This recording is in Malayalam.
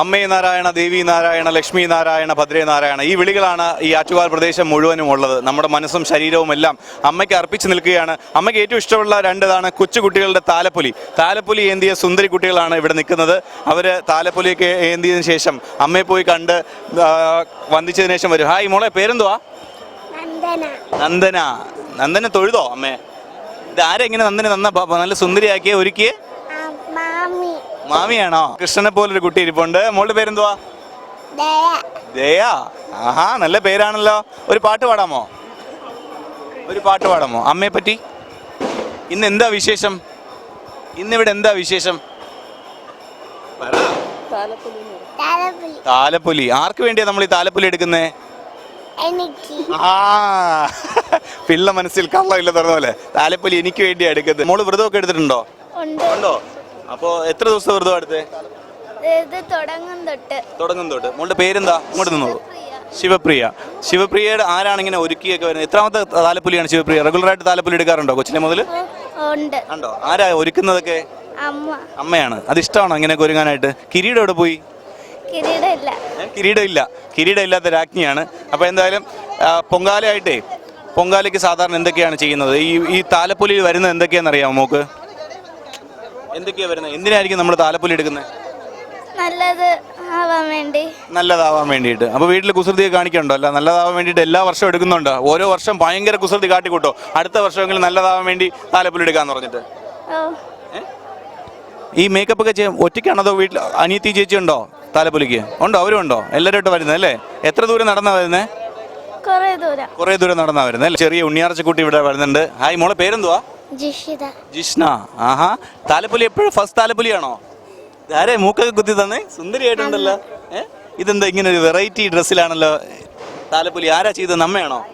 അമ്മേ നാരായണ ദേവി നാരായണ ലക്ഷ്മി നാരായണ ഭദ്രേ നാരായണ ഈ വിളികളാണ് ഈ ആറ്റുകാൽ പ്രദേശം മുഴുവനും ഉള്ളത്. നമ്മുടെ മനസ്സും ശരീരവും എല്ലാം അമ്മയ്ക്ക് അർപ്പിച്ച് നിൽക്കുകയാണ്. അമ്മയ്ക്ക് ഏറ്റവും ഇഷ്ടമുള്ള രണ്ടതാണ് കൊച്ചുകുട്ടികളുടെ താലപ്പൊലി. താലപ്പൊലി ഏന്തിയ സുന്ദരി കുട്ടികളാണ് ഇവിടെ നിൽക്കുന്നത്. അവർ താലപ്പൊലിയൊക്കെ ഏന്തിയതിനു ശേഷം അമ്മയെ പോയി കണ്ട് വന്ദിച്ചതിനു ശേഷം വരും. ഹായ് മോളെ പേരെന്തുവാ? നന്ദന. നന്ദന. തൊഴുതോ അമ്മേ? ഇത് ആരെങ്ങനെ നന്ദന നന്ന നല്ല സുന്ദരിയാക്കിയ ഒരുക്കിയേ? മാമിയാണോ? കൃഷ്ണനെ പോലൊരു കുട്ടി ഇരിപ്പുണ്ട്. മോളുടെ പേരെന്തുവാ? ദയ. ആഹാ നല്ല പേരാണല്ലോ. ഒരു പാട്ട് പാടാമോ? ഒരു പാട്ട് പാടാമോ? അമ്മയെ പറ്റി? ഇന്ന് എന്താ വിശേഷം? ഇന്നിവിടെ എന്താ വിശേഷം. താലപ്പൊലി. ആർക്ക് വേണ്ടിയാ നമ്മൾ ഈ താലപ്പൊലി എടുക്കുന്നേ? ആ പിള്ള മനസ്സിൽ കള്ളമില്ല തുറന്ന പോലെ താലപ്പൊലി എനിക്ക് വേണ്ടിയാ എടുക്കുന്നത്. മോൾ വ്രതമൊക്കെ എടുത്തിട്ടുണ്ടോ? ഉണ്ടോ? അപ്പോ എത്ര ദിവസം വ്രതം എടുത്തേ? ഇത് തുടങ്ങും തൊട്ട്. തുടങ്ങും തൊട്ട്. മോളുടെ പേരെന്താ? ഇങ്ങോട്ട് നിന്നോളൂ ശിവപ്രിയ. ശിവപ്രിയയുടെ ആരാണ് ഇങ്ങനെ ഒരുക്കിയൊക്കെ വരുന്നത്? എത്രാമത്തെ താലപ്പൊലിയാണ് ശിവപ്രിയ? റെഗുലർ ആയിട്ട് താലപ്പൊലി എടുക്കാറുണ്ടോ കൊച്ചിനെ മുതൽ ഉണ്ട്. ആരാ ഒരുക്കുന്നതൊക്കെ? അമ്മ. അമ്മയാണ്. അത് ഇഷ്ടമാണോ ഇങ്ങനെ ഒരുങ്ങാനായിട്ട്? കിരീടം എവിടെ പോയി? കിരീടം ഇല്ല. കിരീടം ഇല്ലാത്ത രാജ്ഞിയാണ്. അപ്പൊ എന്തായാലും പൊങ്കാലയായിട്ടേ പൊങ്കാലയ്ക്ക് സാധാരണ എന്തൊക്കെയാണ് ചെയ്യുന്നത്? ഈ ഈ താലപ്പൊലി വരുന്നത് എന്തൊക്കെയാണെന്ന് അറിയാമോ മോക്ക്? എന്തൊക്കെയാ വരുന്നത്? എന്തിനായിരിക്കും നമ്മൾ താലപ്പൊലി എടുക്കുന്നത് നല്ലത് ആവാൻ വേണ്ടി. നല്ലതാവാൻ വേണ്ടിയിട്ട്. അപ്പൊ വീട്ടിൽ കുസൃതിയെ കാണിക്കണ്ടോ? അല്ല നല്ലതാവാൻ വേണ്ടിയിട്ട് എല്ലാ വർഷവും എടുക്കുന്നുണ്ടോ? ഓരോ വർഷം ഭയങ്കര കുസൃതി കാട്ടിക്കൂട്ടോ? അടുത്ത വർഷമെങ്കിലും നല്ലതാവാൻ വേണ്ടി താലപ്പൊലി എടുക്കാന്ന് പറഞ്ഞിട്ട്. ഈ മേക്കപ്പ് ഒക്കെ ചെയ്യാൻ ഒറ്റയ്ക്കാണോ അതോ വീട്ടിൽ അനിയത്തി ചേച്ചി ഉണ്ടോ താലപ്പൊലിക്ക്? ഉണ്ടോ? അവരും ഉണ്ടോ? എല്ലാവരും വരുന്നത് അല്ലേ? എത്ര ദൂരം നടന്നാ വരുന്നത് കുറെ ദൂരം. കുറേ ദൂരം നടന്നാ വരുന്നത് ചെറിയ ഉണ്ണിയാർച്ചക്കുട്ടി ഇവിടെ വരുന്നുണ്ട്. ഹായ് മോളെ പേരെന്തുവാ? ജിഷിത. ജിഷ്ണ. ആഹാ. താലപ്പൊലി എപ്പോഴും ഫസ്റ്റ് താലപ്പൊലിയാണോ? ആരെ മൂക്കൊക്കെ കുത്തി തന്നെ? സുന്ദരിയായിട്ടുണ്ടല്ലോ. ഏ? ഇതെന്താ ഇങ്ങനെ ഒരു വെറൈറ്റി ഡ്രസ്സിലാണല്ലോ താലപ്പൊലി ആരാ ചെയ്തത്? നമ്മയാണോ?